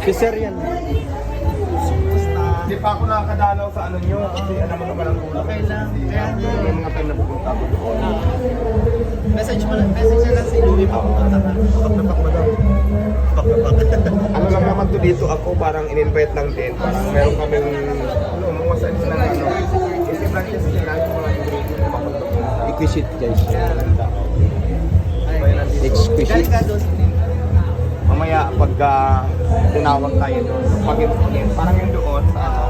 Si Sir yan. Hindi pa ako nakakadalaw sa ano nyo kasi alam mo naman ang ulo. Okay lang. Kaya nga. May mga time na pupunta ako doon. Message mo lang, message na lang si Louie pa pupunta ka. Paknapak mo daw. ano lang naman to dito ako, parang in-invite lang din. Parang meron kaming, ano, mga sense na ano. Kasi branches nila yung mga na. Exquisite guys. Exquisite. Galing ka doon. Mamaya pag ah, tinawag tayo doon, pag parang yung doon sa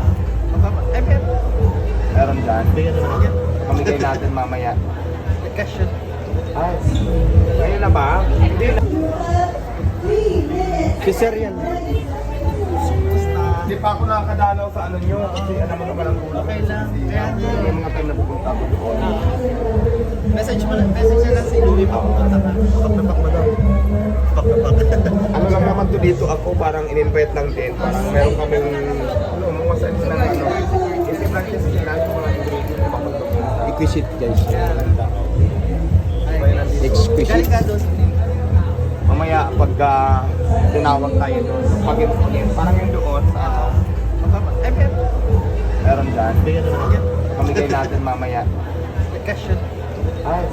ano, Ay, pero, meron dyan. bigyan naman yan. Pamigay natin mamaya. Question. Ay, ngayon na ba? Hindi na. Si Sir yan. Hindi pa ako nakakadalaw sa ano nyo kasi alam mo naman ang ulo. Okay lang. May mga time na pupunta ako doon. Message mo lang, message na lang si Louie pa pupunta ka. Paknapak mo daw. ano lang naman to dito ako, parang in-invite lang din. Parang meron kaming, ano, mga sense na ano. Kasi branches nila ingredients na mapagpapalala. Exquisite guys. Exquisite. Mamaya pag ah, tinawag tayo doon, pag parang yung doon sa ano, meron dyan. Pamigay natin mamaya. Question. Ay,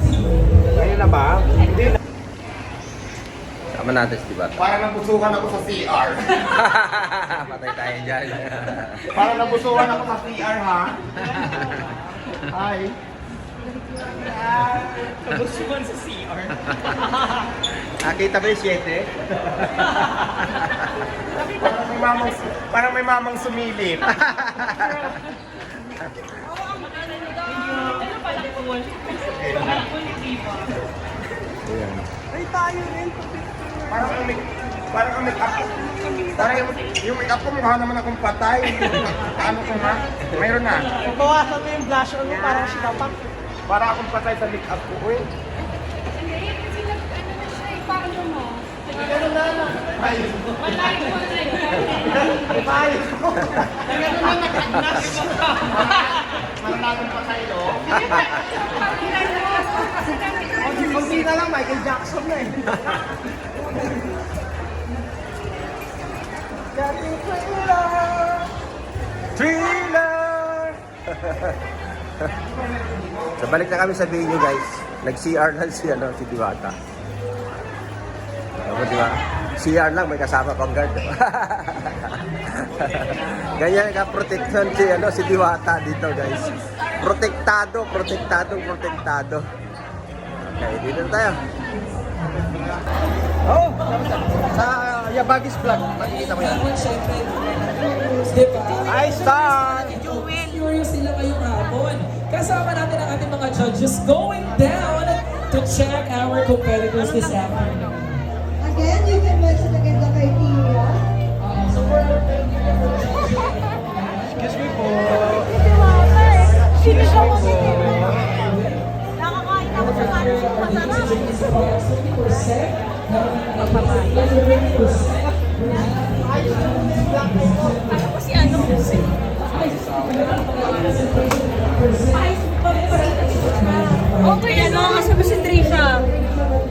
ngayon na ba? Hindi na. Sama natin si Dibat. Parang nabusuhan ako sa CR. Patay tayo dyan. Parang nabusuhan ako sa CR, ha? Ay. Kabusuan sa CR. Nakita ba yung 7? Parang may mamang, parang may mamang sumilip. Ayan. Ay, tayo rin. Parang ang make, parang ang make up. Parang yung, yung make up ko mukha naman akong patay. ano ko nga? Mayroon na. Bawasan mo yung blush on mo para si Kapak. Para akong patay sa make up ko. Uy. Hindi, kasi nag, ano na siya, eh, paano mo? Ganun na na yun. Ganun na nakagnas. Parang natin patay, no? Kunti na lang, Michael Jackson na eh. Dating thriller. So balik na kami sa venue guys. Nag-CR lang si, ano, si Diwata. Ano, ba? CR lang, may kasama pang guard. Ganyan ka protection si, ano, si Diwata dito guys. Protektado, protektado, protektado. Okay, dito na tayo. Oh, sa Yabagis vlog, makikita mo yan. Hi, Star! Curious sila ngayong hapon. Kasama natin ang ating mga judges going down to check our competitors this afternoon. Excuse me po. Sino siya mo? Nakakain ako sa yung masarap. 70%, papapaya. Ano ko si ano? Okay, ano nga sabi si Trisha?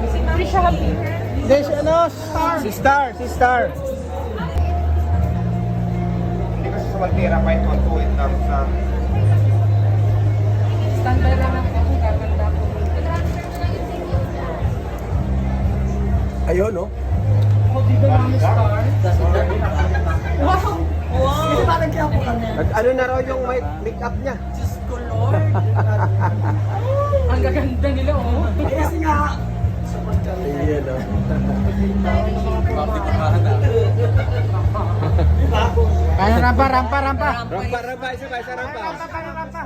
Si Trisha. Hindi, si ano, Star. Si Star, si Star. Sa Valtera pa ito ang tuwid lang sa... Standby lang ako kung gaganda ko. Ayun, no? Wow! Wow! Parang kaya po kami. Ano na raw yung make- make-up niya? Ang gaganda nila, oh. Kasi nga, Ayun, no? Ano, rampa, rampa, rampa. Rampa, rampa, isa pa, isa rampa. Rampa, rampa.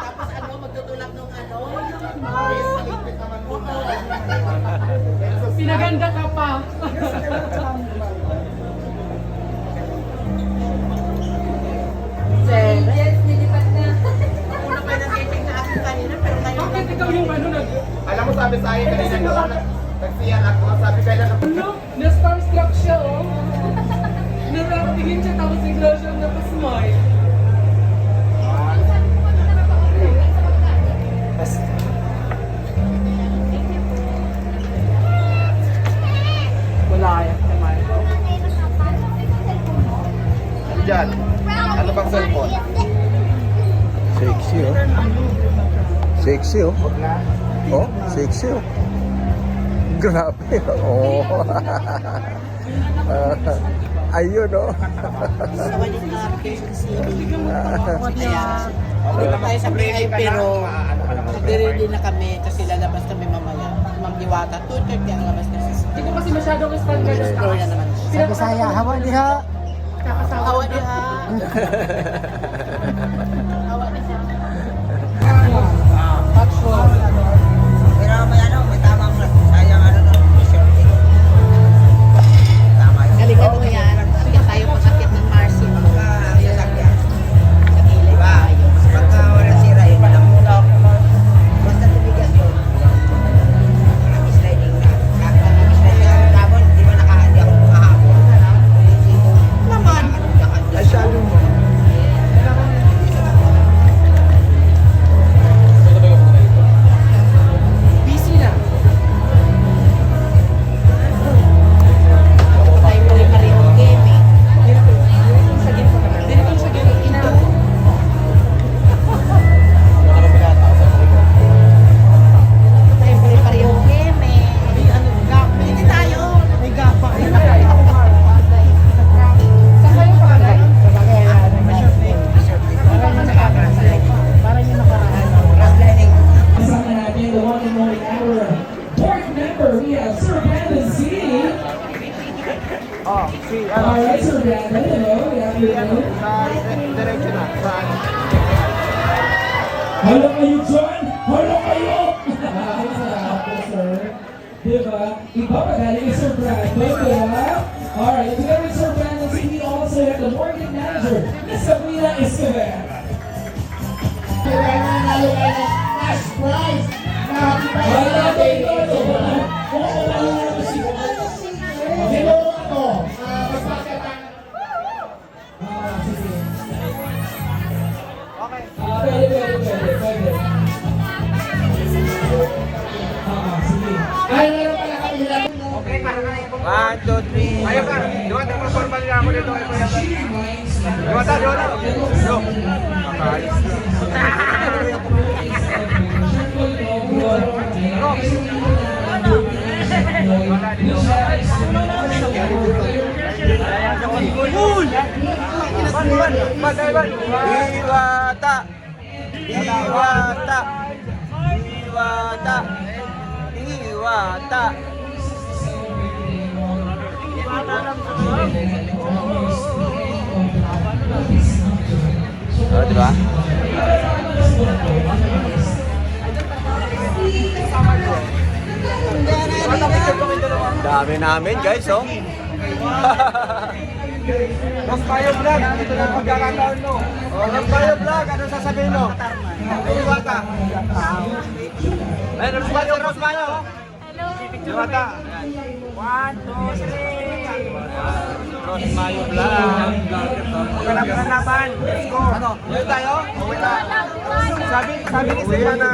Tapos ano, magtutulak ng ano? Pinaganda ka pa. Yes, nilipat na. Una pa nag-taping na akin kanina, pero ngayon Bakit ikaw yung ano nag... Alam mo sabi sa akin kanina Nagsiyan ako, sabi ko lang. Ano? Na-starstruck siya, oh. Naratingin siya tapos bigla siya napasmile. Wala yan naman. Ano dyan? Ano bang cellphone? Sexy, oh. Sexy, oh. Oh, sexy, oh. Grabe. Oh. Ah, ayun oh. Dito tayo sa pero nagre-ready na kami kasi lalabas kami mamaya. Ma'am Diwata, 2.30 ang labas na sa Hindi ko kasi masyadong standard ang Explore na naman. Sa Bisaya, hawa diha. Awa niya. Afternoon. sa diretso na. Sa ano. Hello kayo dyan! Hello kayo! Maraming salamat po, sir. Diba? Iba pa galing kay Sir Brandon, diba? Alright, together with Sir Brandon, we also have the mortgage manager, Miss Sabrina Escobar. Pwede, pwede, pwede, pwede. Ah, sige. Ay, meron pala kami lang. One, two, three. Ayaw ka. Diwata, performa nila ako dito. kay Kuya Brad. Diwata, diwata. Yo. Makaalis na. Diwata! Diwata! Diwata! Diwata! Oh, di ba? Dami namin guys, oh. Mas tayo vlog. Ito na pagkakataon mo. Oh, Mas Bayo Vlog, ano sasabihin mo? Diwata. Ayun, Mas Bayo, Mas Bayo. Diwata. Mas Bayo Vlog. Kalaban-laban. Let's go. Ano? Uwi tayo? Uwi na. Sabi, sabi ni Stefan na.